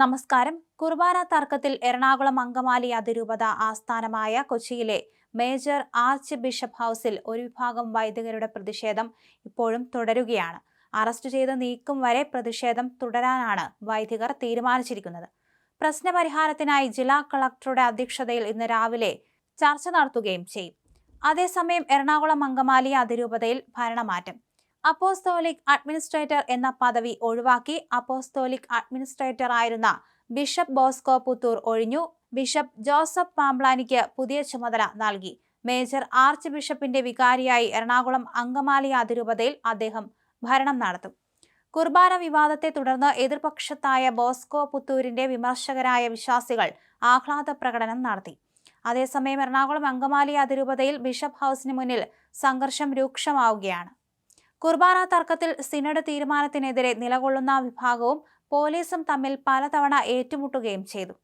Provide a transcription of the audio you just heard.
നമസ്കാരം. കുർബാന തർക്കത്തിൽ എറണാകുളം അങ്കമാലി അതിരൂപത ആസ്ഥാനമായ കൊച്ചിയിലെ മേജർ ആർച്ച് ബിഷപ്പ് ഹൗസിൽ ഒരു വിഭാഗം വൈദികരുടെ പ്രതിഷേധം ഇപ്പോഴും തുടരുകയാണ്. അറസ്റ്റ് ചെയ്ത് നീക്കും വരെ പ്രതിഷേധം തുടരാനാണ് വൈദികർ തീരുമാനിച്ചിരിക്കുന്നത്. പ്രശ്നപരിഹാരത്തിനായി ജില്ലാ കളക്ടറുടെ അധ്യക്ഷതയിൽ ഇന്ന് രാവിലെ ചർച്ച നടത്തുകയും ചെയ്യും. അതേസമയം എറണാകുളം അങ്കമാലി അതിരൂപതയിൽ ഭരണമാറ്റം. അപ്പോസ്തോലിക് അഡ്മിനിസ്ട്രേറ്റർ എന്ന പദവി ഒഴിവാക്കി അപ്പോസ്തോലിക് അഡ്മിനിസ്ട്രേറ്റർ ആയിരുന്ന ബിഷപ്പ് ബോസ്കോ പുത്തൂർ ഒഴിഞ്ഞു. ബിഷപ്പ് ജോസഫ് പാംബ്ലാനിക്ക് പുതിയ ചുമതല നൽകി. മേജർ ആർച്ച് ബിഷപ്പിന്റെ വികാരിയായി എറണാകുളം അങ്കമാലി അതിരൂപതയിൽ അദ്ദേഹം ഭരണം നടത്തും. കുർബാന വിവാദത്തെ തുടർന്ന് എതിർപക്ഷത്തായ ബോസ്കോ പുത്തൂരിന്റെ വിമർശകരായ വിശ്വാസികൾ ആഹ്ലാദ പ്രകടനം നടത്തി. അതേസമയം എറണാകുളം അങ്കമാലി അതിരൂപതയിൽ ബിഷപ്പ് ഹൗസിന് മുന്നിൽ സംഘർഷം രൂക്ഷമാവുകയാണ്. കുർബാന തർക്കത്തിൽ സിനഡ് തീരുമാനത്തിനെതിരെ നിലകൊള്ളുന്ന വിഭാഗവും പോലീസും തമ്മിൽ പലതവണ ഏറ്റുമുട്ടുകയും ചെയ്തു